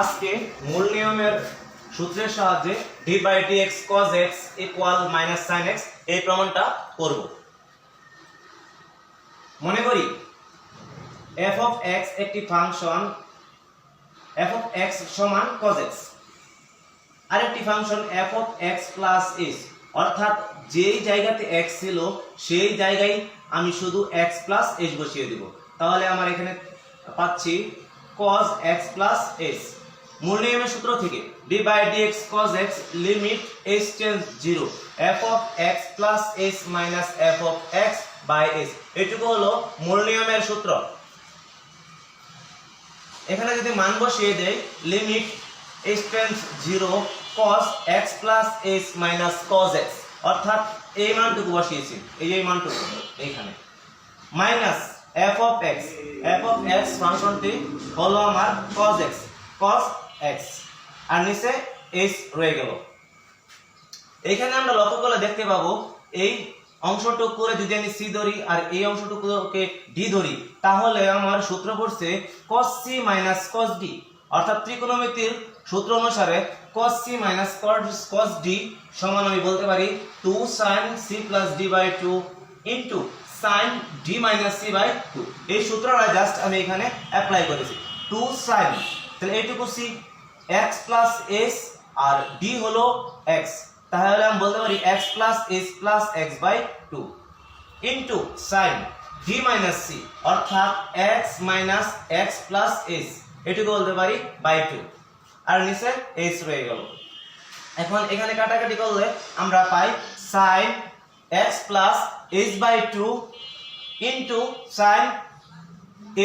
আজকে মূল নিয়মের সূত্রের সাহায্যে D by D X cos X equal minus sine X এই প্রমাণটা করব। মনে করি এফ অফ এক্স একটি ফাংশন এফ অফ এক্স সমান কজ এক্স আরেকটি function F of X plus S অর্থাৎ যেই জায়গাতে এক্স ছিল, সেই জায়গায় আমি শুধু এক্স প্লাস এস বসিয়ে দিব। তাহলে আমার এখানে পাচ্ছি কজ এক্স প্লাস এস মূল নিয়মের সূত্র থেকে D by D X cos X limit S tends zero F of X plus S minus F of X by S এটুকু হলো মূল নিয়মের সূত্র। এখানে যদি মান বসিয়ে দেই limit S tends zero cos X plus S minus cos X অর্থাৎ এই মানটুকু বসিয়েছি, এই এই মানটুকু, এইখানে। Minus F of X F of X ফাংশনটি হলো আমার কস এক্স কস এক্স আর নিচে এস রয়ে গেল। এইখানে আমরা লক্ষ্য করলে দেখতে পাবো। এই অংশটুকু করে যদি আমি সি ধরি আর এই অংশটুকুকে ডি ধরি, তাহলে আমার সূত্র পড়ছে cos C minus cos D অর্থাৎ ত্রিকোণমিতির সূত্র অনুসারে cos C minus cos D সমান আমি বলতে পারি two sine C plus D by two into sine D minus C by two এই সূত্রটা জাস্ট আমি এখানে অ্যাপ্লাই করেছি। 2 sin তাহলে এইটুকু সি এক্স প্লাস এস আর ডি হলো এক্স তাহলে আমি বলতে পারি X plus S plus X by two into sine D minus C অর্থাৎ X minus X plus S এটুকু বলতে পারি বাই টু আর নিচে এস রয়ে গেল। এখন এখানে কাটাকাটি করলে আমরা পাই sine X plus S by two into sine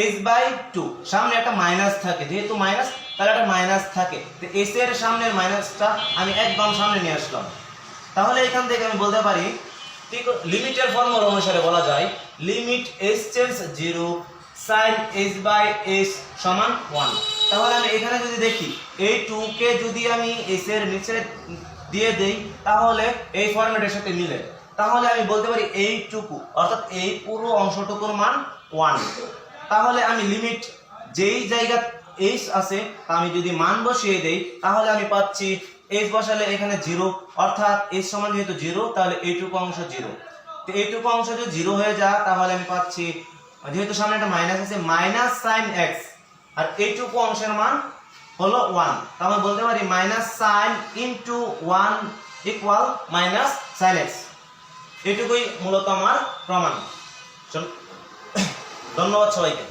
S by two সামনে একটা মাইনাস থাকে। যেহেতু মাইনাস তাহলে একটা মাইনাস থাকে। তো এস এর সামনের মাইনাসটা আমি একদম সামনে নিয়ে আসলাম। তাহলে এখান থেকে আমি বলতে পারি লিমিটের ফর্মুলা অনুসারে বলা যায় limit x change zero sine x by x সমান ওয়ান তাহলে আমি এখানে যদি দেখি, এই টু কে যদি আমি এস এর নিচে দিয়ে দেই, তাহলে এই ফর্মেটের সাথে মিলে। তাহলে আমি বলতে পারি এইটুকু অর্থাৎ এই পুরো অংশটুকুর মান ওয়ান তাহলে আমি লিমিট যেই জায়গা এইচ আছে, তা আমি যদি মান বসিয়ে দেই, তাহলে আমি পাচ্ছি এইচ বসালে এখানে জিরো অর্থাৎ এইচ সমান যেহেতু জিরো তাহলে এইটুকু অংশ জিরো তো এইটুকু অংশ যদি জিরো হয়ে যায়, তাহলে আমি পাচ্ছি, যেহেতু সামনে একটা মাইনাস আছে মাইনাস সাইন এক্স আর এইটুকু অংশের মান হলো ওয়ান তাহলে বলতে পারি minus sine into one equal minus sine x এটুকুই মূলত আমার প্রমাণ। ধন্যবাদ সবাইকে।